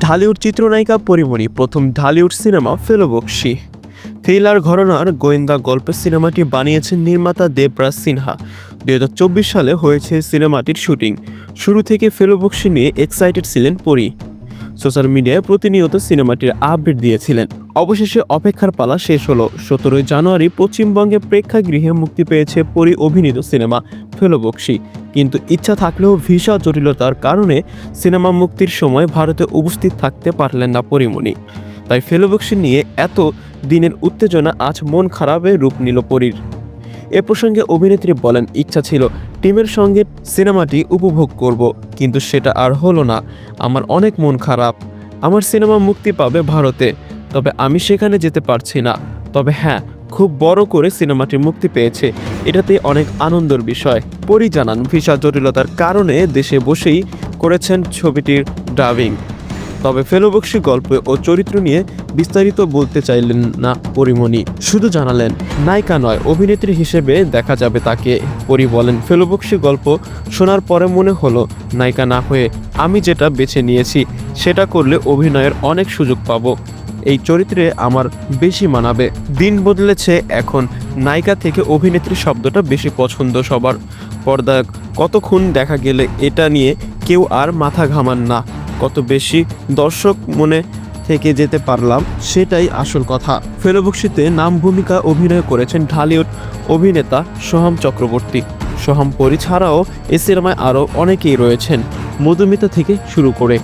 ঢালিউড চিত্রনায়িকা পরিমণি প্রথম Dhallywood cinema Felubakshi. Thriller ঘরনার গোয়েন্দা গল্পের সিনেমাটি বানিয়েছেন নির্মাতা দেবরাজ সিনহা। দুই হাজার চব্বিশ সালে হয়েছে সিনেমাটির শুটিং। শুরু থেকে ফেলোবক্সি নিয়ে এক্সাইটেড ছিলেন পরি। সোশ্যাল মিডিয়ায় প্রতিনিয়ত সিনেমাটির আপডেট দিয়েছিলেন। অবশেষে অপেক্ষার পালা শেষ হলো। সতেরোই জানুয়ারি পশ্চিমবঙ্গে প্রেক্ষাগৃহে মুক্তি পেয়েছে পরি অভিনীত সিনেমা ফেলোবক্সি। কিন্তু ইচ্ছা থাকলেও ভিসা জটিলতার কারণে সিনেমা মুক্তির সময় ভারতে উপস্থিত থাকতে পারলেন না পরিমণি। তাই ফেলোবক্সি নিয়ে এত দিনের উত্তেজনা আজ মন খারাপে রূপ নিল পরীর। এ প্রসঙ্গে অভিনেত্রী বলেন, ইচ্ছা ছিল, টিমের সঙ্গে সিনেমাটি উপভোগ করব। কিন্তু সেটা আর হলো না। আমার অনেক মন খারাপ। আমার সিনেমা মুক্তি পাবে ভারতে। তবে আমি সেখানে যেতে পারছি না। তবে হ্যাঁ খুব বড় করে সিনেমাটি মুক্তি পেয়েছে। এটাতে অনেক আনন্দের বিষয়। পরি জানান ভিসা জটিলতার কারণে দেশে বসেই করেছেন ছবিটির ডাবিং। তবে ফেলোবক্সি গল্প ও চরিত্র নিয়ে বিস্তারিত বলতে চাইলেন না পরিমণি। শুধু জানালেন, নায়িকা নয়, অভিনেত্রী হিসেবে দেখা যাবে তাকে। পরি বলেন, ফেলোবক্সি গল্প শোনার পরে মনে হলো, নায়িকা না হয়ে আমি যেটা বেছে নিয়েছি, সেটা করলে অভিনয়ের অনেক সুযোগ পাবো। এই চরিত্রে আমার বেশি মানাবে। দিন বদলেছে এখন, নায়িকা থেকে অভিনেত্রী শব্দটা বেশি পছন্দ সবার। পর্দায় কতক্ষণ দেখা গেলে এটা নিয়ে কেউ আর মাথা ঘামান না। কত বেশি দর্শক মনে থেকে যেতে পারলাম, সেটাই আসল কথা। ফেলোবক্সিতে নাম, ভূমিকা, অভিনয় করেছেন ঢালিউড অভিনেতা সোহাম চক্রবর্তী। সোহাম পরি ছাড়াও এ সিনেমায় আরও অনেকেই রয়েছেন। মধুমিতা থেকে শুরু করে